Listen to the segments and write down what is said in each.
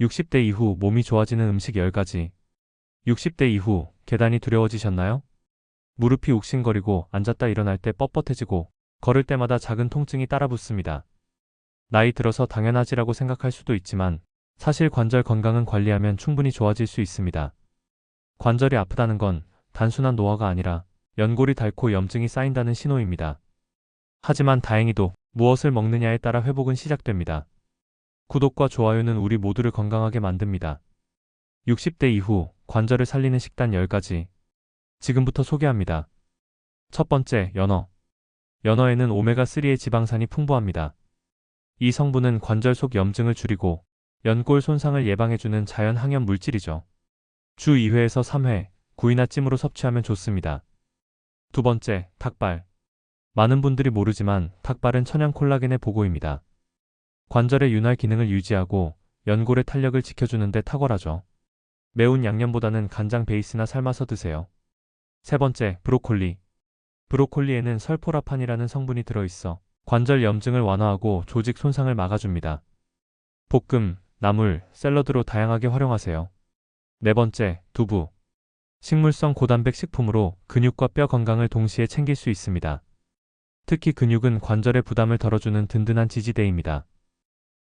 60대 이후 몸이 좋아지는 음식 10가지. 60대 이후 계단이 두려워지셨나요? 무릎이 욱신거리고 앉았다 일어날 때 뻣뻣해지고 걸을 때마다 작은 통증이 따라붙습니다. 나이 들어서 당연하지라고 생각할 수도 있지만 사실 관절 건강은 관리하면 충분히 좋아질 수 있습니다. 관절이 아프다는 건 단순한 노화가 아니라 연골이 닳고 염증이 쌓인다는 신호입니다. 하지만 다행히도 무엇을 먹느냐에 따라 회복은 시작됩니다. 구독과 좋아요는 우리 모두를 건강하게 만듭니다. 60대 이후 관절을 살리는 식단 10가지. 지금부터 소개합니다. 첫 번째, 연어. 연어에는 오메가3의 지방산이 풍부합니다. 이 성분은 관절 속 염증을 줄이고 연골 손상을 예방해주는 자연 항염 물질이죠. 주 2회에서 3회, 구이나 찜으로 섭취하면 좋습니다. 두 번째, 닭발. 많은 분들이 모르지만 닭발은 천연 콜라겐의 보고입니다. 관절의 윤활 기능을 유지하고 연골의 탄력을 지켜주는데 탁월하죠. 매운 양념보다는 간장 베이스나 삶아서 드세요. 세 번째, 브로콜리. 브로콜리에는 설포라판이라는 성분이 들어있어 관절 염증을 완화하고 조직 손상을 막아줍니다. 볶음, 나물, 샐러드로 다양하게 활용하세요. 네 번째, 두부. 식물성 고단백 식품으로 근육과 뼈 건강을 동시에 챙길 수 있습니다. 특히 근육은 관절의 부담을 덜어주는 든든한 지지대입니다.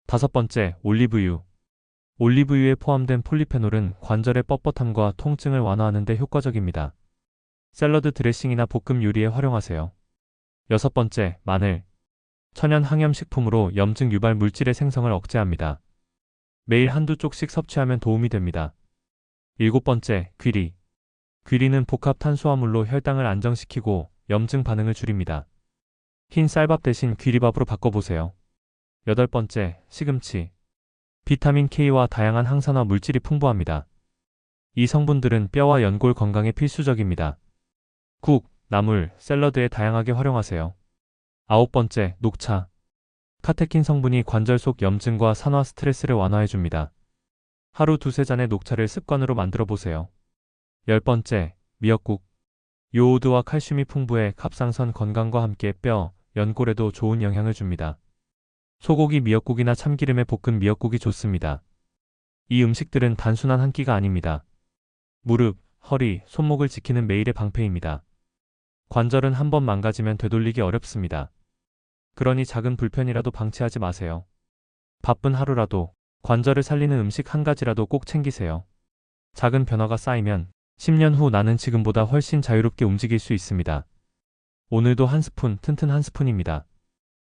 다섯 번째, 올리브유. 올리브유에 포함된 폴리페놀은 관절의 뻣뻣함과 통증을 완화하는 데 효과적입니다. 샐러드 드레싱이나 볶음 요리에 활용하세요. 여섯 번째, 마늘. 천연 항염 식품으로 염증 유발 물질의 생성을 억제합니다. 매일 한두 쪽씩 섭취하면 도움이 됩니다. 일곱 번째, 귀리. 귀리는 복합 탄수화물로 혈당을 안정시키고 염증 반응을 줄입니다. 흰 쌀밥 대신 귀리밥으로 바꿔보세요. 여덟 번째, 시금치. 비타민 K와 다양한 항산화 물질이 풍부합니다. 이 성분들은 뼈와 연골 건강에 필수적입니다. 국, 나물, 샐러드에 다양하게 활용하세요. 아홉 번째, 녹차. 카테킨 성분이 관절 속 염증과 산화 스트레스를 완화해줍니다. 하루 두세 잔의 녹차를 습관으로 만들어 보세요. 열 번째, 미역국. 요오드와 칼슘이 풍부해 갑상선 건강과 함께 뼈, 연골에도 좋은 영향을 줍니다. 소고기 미역국이나 참기름에 볶은 미역국이 좋습니다. 이 음식들은 단순한 한 끼가 아닙니다. 무릎, 허리, 손목을 지키는 매일의 방패입니다. 관절은 한 번 망가지면 되돌리기 어렵습니다. 그러니 작은 불편이라도 방치하지 마세요. 바쁜 하루라도 관절을 살리는 음식 한 가지라도 꼭 챙기세요. 작은 변화가 쌓이면 10년 후 나는 지금보다 훨씬 자유롭게 움직일 수 있습니다. 오늘도 한 스푼, 튼튼 한 스푼입니다.